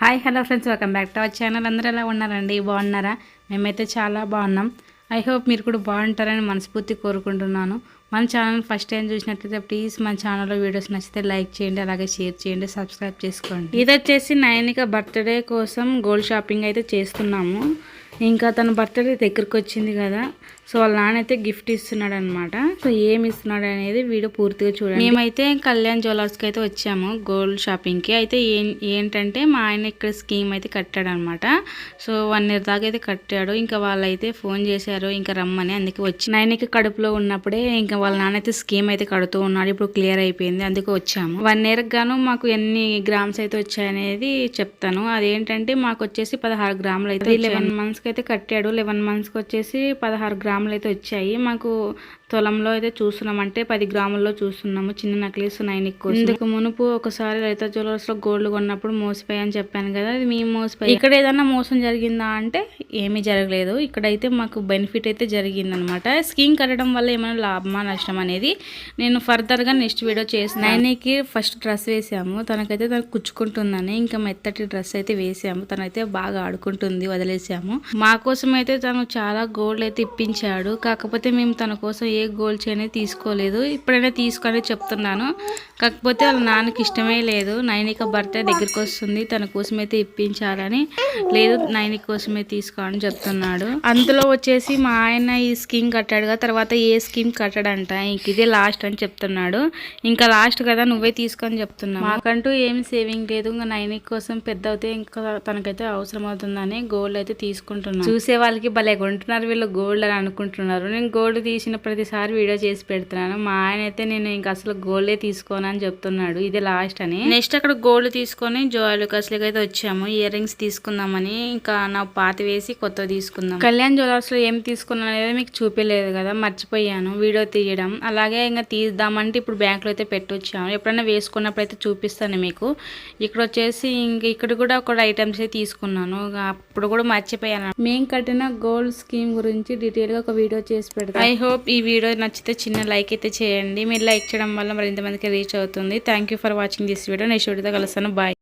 Hi hello friends welcome back to our channel. అందరూ ఎలా ఉన్నారండి? బాగున్నారా? మేమైతే చాలా బాగున్నాం. ఐ హోప్ మీరు కూడా బాగుంటారని మనస్ఫూర్తి కోరుకుంటున్నాను. మన ఛానల్ ఫస్ట్ టైం చూసినట్లయితే ప్లీజ్ మన ఛానల్లో వీడియోస్ నచ్చితే లైక్ చేయండి అలాగే షేర్ చేయండి సబ్స్క్రైబ్ చేసుకోండి. ఇది వచ్చేసి నయనిక బర్త్డే కోసం గోల్డ్ షాపింగ్ అయితే చేస్తున్నాము. ఇంకా తన బర్త్డే దగ్గరికి వచ్చింది కదా. సో వాళ్ళ నాన్న అయితే గిఫ్ట్ ఇస్తున్నాడు అనమాట సో ఏమి ఇస్తున్నాడు అనేది వీడియో పూర్తిగా చూడండి. మేమైతే కళ్యాణ్ జ్యువెలర్స్కి అయితే వచ్చాము గోల్డ్ షాపింగ్కి అయితే ఏంటంటే మా ఆయన ఇక్కడ స్కీమ్ అయితే కట్టాడు అనమాట సో వన్ ఇయర్ దాకా అయితే కట్టాడు. ఇంకా వాళ్ళైతే ఫోన్ చేశారు ఇంకా రమ్మని అందుకే వచ్చి నాయనకి కడుపులో ఉన్నప్పుడే ఇంకా వాళ్ళ నాన్న అయితే స్కీమ్ అయితే కడుతూ ఉన్నాడు. ఇప్పుడు క్లియర్ అయిపోయింది అందుకే వచ్చాము. వన్ ఇయర్ గాను మాకు ఎన్ని గ్రామ్స్ అయితే వచ్చాయనేది చెప్తాను. అదేంటంటే మాకు వచ్చేసి పదహారు గ్రాములు అయితే లెవెన్ మంత్స్కి అయితే కట్టాడు. లెవెన్ మంత్స్కి వచ్చేసి పదహారు గ్రాములు అయితే వచ్చాయి. మాకు తొలంలో అయితే చూస్తున్నాం. అంటే పది గ్రాముల్లో చూస్తున్నాము. చిన్న నక్లీస్ నైన్ ఎక్కువ ఇందుకు మునుపు ఒకసారి లలిత జ్యువెలర్స్లో గోల్డ్ కొన్నప్పుడు మోసపోయాయని చెప్పాను కదా అది మేము మోసపోయి ఇక్కడ ఏదైనా మోసం జరిగిందా అంటే ఏమీ జరగలేదు. ఇక్కడైతే మాకు బెనిఫిట్ అయితే జరిగిందనమాట. స్కీమ్ కట్టడం వల్ల ఏమైనా లాభమా నష్టం అనేది నేను ఫర్దర్గా నెక్స్ట్ వీడియో చేసి నైన్కి ఫస్ట్ డ్రెస్ వేసాము. తనకైతే తను కుచ్చుకుంటుందని ఇంకా మెత్తటి డ్రెస్ అయితే వేసాము. తనైతే బాగా ఆడుకుంటుంది వదిలేసాము. మా కోసం అయితే తను చాలా గోల్డ్ అయితే ఇప్పించాడు కాకపోతే మేము తన కోసం ఏ గోల్డ్ చైన్ తీసుకోలేదు. ఇప్పుడైనా తీసుకొని చెప్తున్నాను. కాకపోతే వాళ్ళ నాన్నకి ఇష్టమే లేదు. నైనిక బర్త్డే దగ్గరికి వస్తుంది. తన కోసమైతే ఇప్పించాలని. లేదు నైనిక కోసమే తీసుకో అని చెప్తున్నాడు. అందులో వచ్చేసి మా ఆయన ఈ స్కీమ్ కట్టాడుగా తర్వాత ఏ స్కీమ్ కట్టడంట. ఇంక ఇదే లాస్ట్ అని చెప్తున్నాడు. ఇంకా లాస్ట్ కదా నువ్వే తీసుకొని చెప్తున్నావు. మాకంటూ ఏమి సేవింగ్ లేదు. ఇంకా నైనిక కోసం పెద్ద అయితే ఇంకా తనకైతే అవసరం అవుతుందని గోల్డ్ అయితే తీసుకుంటున్నాను చూసే వాళ్ళకి భలే కొంటున్నారు. వీళ్ళు గోల్డ్ అని అనుకుంటున్నారు. నేను గోల్డ్ తీసిన ప్రతిసారి వీడియో చేసి పెడుతున్నాను. మా ఆయన అయితే నేను ఇంకా అసలు గోల్డే తీసుకోను. అని చెప్తున్నాడు. ఇది లాస్ట్ అని. నెక్స్ట్ అక్కడ గోల్డ్ తీసుకొని జోయల్ కస్లకి అయితే వచ్చాము. ఇయర్ రింగ్స్ తీసుకుందామని. ఇంకా నా పాత వేసి కొత్త తీసుకుందాం. కళ్యాణ్ జ్యువెలర్స్లో ఏం తీసుకున్నాను అనేది మీకు చూపించలేదు కదా. మర్చిపోయాను. వీడియో తీయడం. అలాగే ఇంకా తీద్దామంటే ఇప్పుడు బ్యాంక్లో అయితే పెట్టొచ్చాము. ఎప్పుడైనా వేసుకున్నప్పుడు అయితే చూపిస్తాను మీకు. ఇక్కడ వచ్చేసి ఇంక ఇక్కడ కూడా ఒక ఐటమ్స్ అయితే తీసుకున్నాను. అప్పుడు కూడా మర్చిపోయాను. మేము కట్టిన గోల్డ్ స్కీమ్ గురించి డీటెయిల్గా ఒక వీడియో చేసి పెడతాను ఐ హోప్ ఈ వీడియో నచ్చితే చిన్న లైక్ అయితే చేయండి. మీరు లైక్ చేయడం వల్ల మరి ఇంతమందికి రీచ్ అవుతుంది thank you for watching this video next వీడియోతో కలుస్తాను. బాయ్